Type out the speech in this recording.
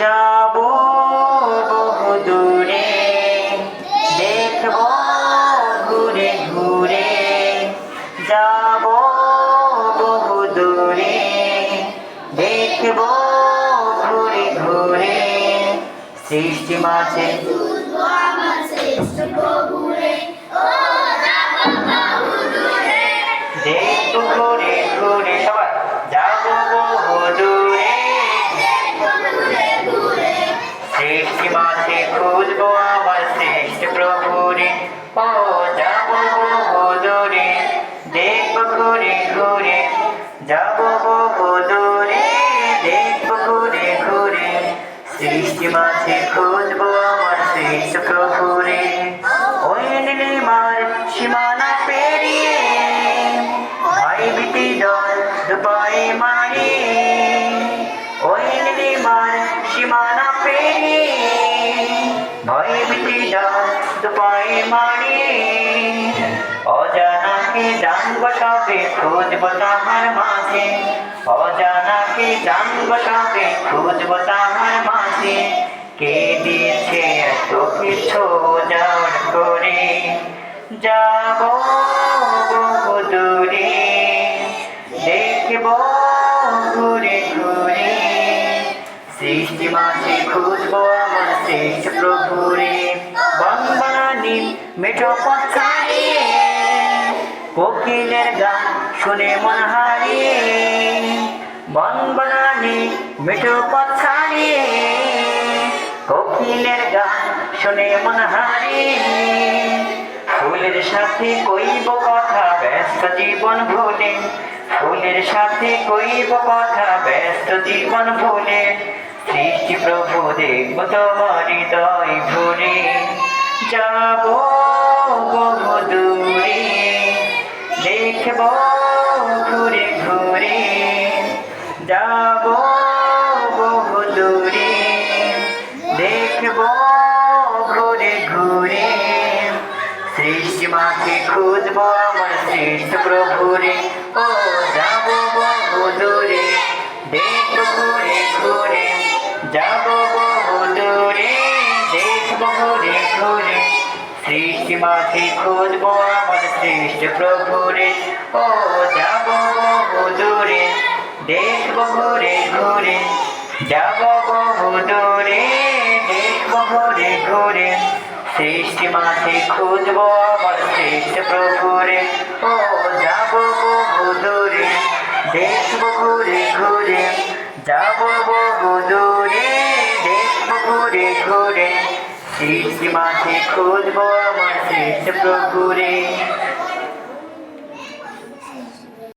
যাব বহু দূরে। দেখব ঘুরে ঘুরে। যাব বহু দূরে। দেখব ঘুরে ঘুরে। সৃষ্টি মাঝে। দেখব ঘুরে ঘুরে। সবাই, যাব বহু দূরে। সৃষ্টি মাঝে খুঁজবো আমার শ্রেষ্ঠ প্রভুরে ও যাব বহু দূরে দেখব ঘুরে ঘুরে। যাব বহু দূরে দেখব ঘুরে ঘুরে। সৃষ্টি মাঝে খুঁজবো আমার শ্রেষ্ঠ প্রভুরে ওই সীমানা পেরিয়ে। বিটি দল দুপায়ে মারিয়ে। ভয় ভীতি ডাল দুপায়ে মারিয়ে অজানাকে জানব সবে, খুঁজব তাহার মাঝে। অজানাকে জানব সবে, খুঁজব তাহার মাঝে। কে দিয়েছে এত কিছু যাওয়ার করে যাব বহু দূরে, দেখব ঘুরে ঘুরে। সৃষ্টি মাঝে খুঁজবো আমার প্রভুরে বনবানি মেঠো কোকিলের গান শুনে মন হারিয়ে বনবানি মেঠো পথ ছাড়িয়ে কোকিলের গান শুনে মন হারিয়ে। ফুলের সাথে কইব কথা, ব্যস্ত জীবন ভুলে, ফুলের সাথে কইব কথা জীবন ভুলে? সৃষ্টি প্রভু দেখব তোমার হৃদয় ভরে যাব বহু দূরে, দেখব ঘুরে ঘুরে। যাব বহু দূরে, দেখব ঘুরে ঘুরে। সৃষ্টি মাকে খুঁজব আমার শ্রেষ্ঠ প্রভুরে। ও, যাব বহু দূরে। যাব বহু দূরে দেখব ঘুরে ঘুরে। সৃষ্টি মাকে খুঁজব আমার শ্রেষ্ঠ প্রভুরে। ও, যাব বহু দূরে দেখব ঘুরে ঘুরে। যাব বহু দূরে দেখব ঘুরে ঘুরে। সৃষ্টি মাঝে খুঁজব আমার শ্রেষ্ঠ প্রভুরে। ও, যাব বহু দূরে দেখব ঘুরে ঘুরে। যাব বহু দূরে দেখব ঘুরে সৃষ্টি মাঝে খুঁজবো আমার শ্রেষ্ঠ প্রভুরে।